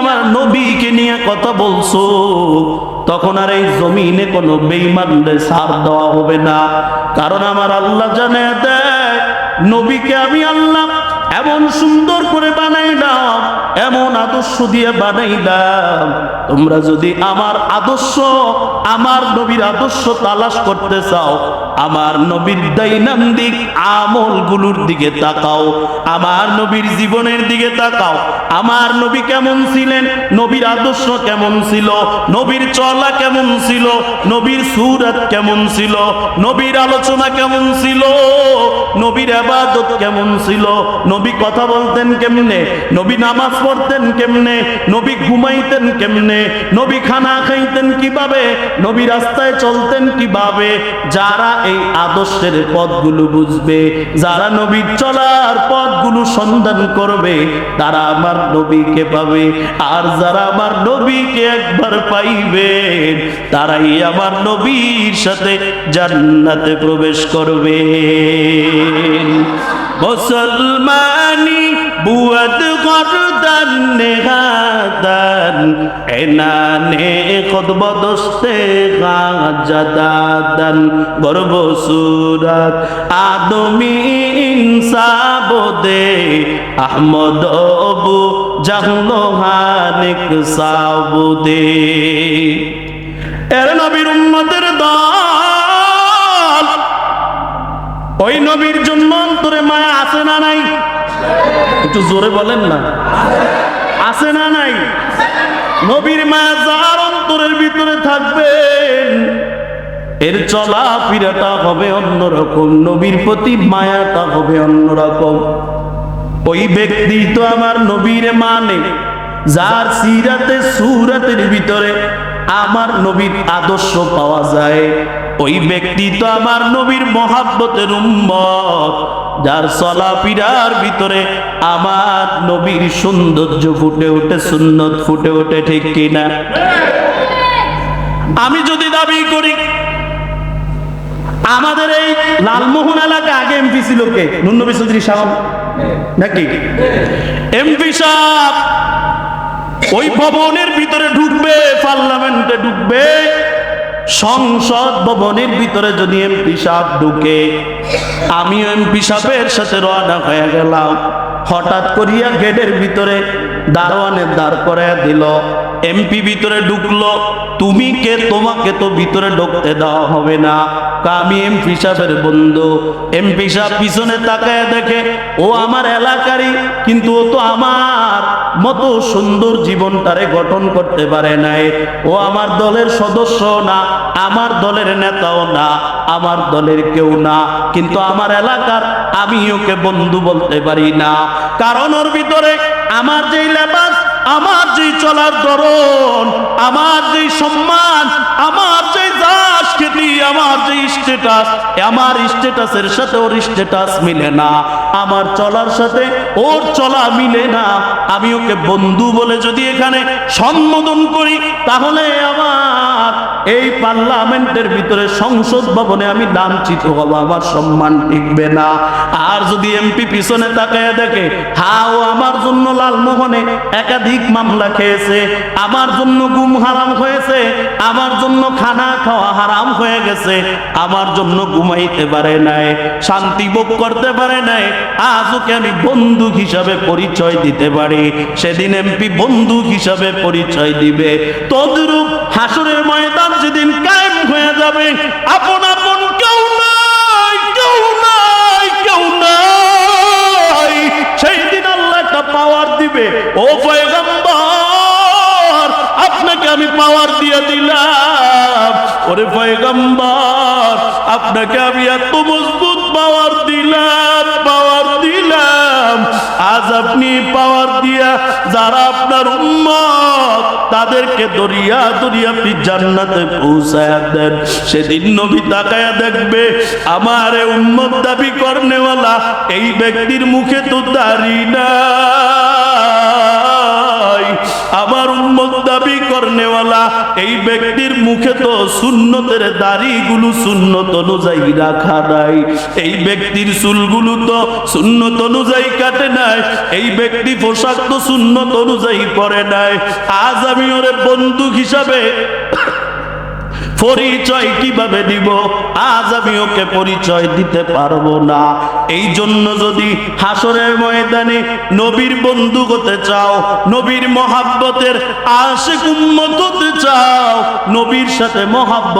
আমার নবীকে নিয়ে কথা বলছো, তখন আর এই জমিনে কোনো বেইমানদের সার দেওয়া হবে না। কারণ আমার আল্লাহ জানে দেয় নবীকে আমি আল্লাহ এমন সুন্দর করে বানাই দাও, এমন আদর্শ দিয়ে বানাই দাও। তোমরা যদি আমার আদর্শ, আমার নবীর আদর্শ তালাশ করতে চাও, আমার নবীর দৈনন্দিন আমলগুলোর দিকে তাকাও, আমার নবীর জীবনের দিকে তাকাও আমার নবী কেমন ছিলেন? নবীর আদর্শ কেমন ছিল? নবীর চলা কেমন ছিল? নবীর সুরাত কেমন ছিল? নবীর আলোচনা কেমন ছিল? নবীর আবাদত কেমন ছিল? নবী কথা বলতেন কেমনে? নবী নামাজ পড়তেন কেমনে? নবী ঘুমাইতেন কেমনে? নবী খানা খাইতেন কীভাবে? নবী রাস্তায় চলতেন কীভাবে? যারা এই আদর্শের পথগুলো বুঝবে, যারা নবীর চলার পথগুলো সন্ধান করবে, তারা আমার নবীকে পাবে। আর যারা আমার নবীকে একবার পাইবে, তারাই আমার নবীর সাথে জান্নাতে প্রবেশ করবে। মুসলমানি বুয়াদ গরদান, নেহাদান, এনানে খদবদস্তে গাজাদাদান গর্ব সুরাত, আদমি ইনসাবদে আহমদ অবু জাহলো হানিক সাবুদে এর নবীর উম্মতের দল, ওই নবীর জন্য অন্তরে মায়া আছে না নাই? একটু জোরে বলেন না। আছে না নাই? নবীর মায়া যার অন্তরের ভিতরে থাকবেন এর চলা ফিরাটা হবে অন্যরকম, নবীর প্রতি মায়াটা হবে অন্যরকম। ওই ব্যক্তি তো আমার নবীর মানে যার সিরাতে, সুরাতের ভিতরে আমার নবীর আদর্শ পাওয়া যায়। ওই ব্যক্তি তো আমার নবীর মহাব্বতের উম্মত। যার চলাফিরার ভিতরে আমার নবীর সৌন্দর্য ফুটে ওঠে, সুন্নত ফুটে ওঠে, ঠিক কিনা? আমি যদি দাবি করি, আমাদের এই লালমোহন এলাকা আগে এমপি ছিল কে? নুন্নবী চৌধুরী সাহেব? নাকি? এমপি সাহেব, ওই ভবনের ভিতরে ঢুকবে, পার্লামেন্টে ঢুকবে সংসদ ভবনের ভিতরে যদি এমপি সাহেব ঢুকে আমি এমপি সাহেবের সাথে রওনা হয়ে গেলাম। হঠাৎ করিয়া গেটের ভিতরে দারোয়ানের দাঁড় করাইয়া দিল। এমপি ভিতরে ঢুকলো, তুমি কে, তোমাকে তো ভিতরে ঢুকতে দেওয়া হবে না। আমি এমপি সাহেবের বন্ধু এমপি সাহেব পিছনে তাকায় দেখে, ও আমার এলাকারই, কিন্তু ও তো আমার মতো সুন্দর জীবনটারে গঠন করতে পারে নাই। ও আমার দলের সদস্য না, আমার দলের নেতাও না, আমার দলের কেউ না। কিন্তু আমার এলাকার আমি ওকে বন্ধু বলতে পারি না। কারণ ওর ভিতরে আমার যেই লেবাস আমার যে চলার ধরন আমার যে সম্মান আমার স্ট্যাটাস আমার স্ট্যাটাসের সাথে ওর স্ট্যাটাস মিলে না। আমার চলার সাথে ওর চলা মিলে না। আমি ওকে বন্ধু বলে যদি এখানে সম্বোধন করি, তাহলে আমার এই পার্লামেন্টের ভিতরে সংসদ ভবনে আমি লাঞ্ছিত হব, আমার সম্মান টিকবে না। আর যদি এমপি পিছনে তাকায় দেখে হাও আমার জন্য লালমোহনে একাধিক মামলা খেয়েছে, আমার জন্য গুম হারাম হয়েছে, আমার জন্য খানা খাওয়া হারাম হয়ে গেছে, আমার জন্য ঘুমাইতে পারে নাই, শান্তি ভোগ করতে পারে নাই আজ ওকে আমি বন্ধু হিসাবে পরিচয় দিতে পারি? সেদিন এমপি বন্ধু হিসাবে পরিচয় দিবে। তদ্রূপ হাসুরের ময়দান সেদিন কায়েম হয়ে যাবে, আপন ওরে পয়গম্বর, আপনাকে আমি এত মজবুত পাওয়ার দিলাম পাওয়ার দিলাম। আজ আপনি পাওয়ার দিয়া যারা আপনার উম্মত, তাদেরকে দরিয়া দরিয়া আপনি জান্নাতে পৌঁছায়া দেন। সেদিন নবী তাকায়া দেখবে, আমার উম্মত দাবি করনেওয়ালা, এই ব্যক্তির মুখে তো দাড়ি নাই। এই ব্যক্তির মুখে তো সুন্নতের দাড়িগুলো সুন্নত অনুযায়ী রাখা নাই। এই ব্যক্তির চুলগুলো তো শূন্যত অনুযায়ী কাটে নাই। এই ব্যক্তি পোশাক তো শূন্যত অনুযায়ী পরে নাই। আজ আমি ওরে বন্দুক হিসাবে পরিচয় কীভাবে দিব? আজ আমি ওকে পরিচয় দিতে পারব না। এই জন্য যদি হাসরের ময়দানে নবীর বন্ধু হতে চাও, নবীর মহাব্বতের আশেক উম্মত হতে চাও, নবীর সাথে মহাব্বত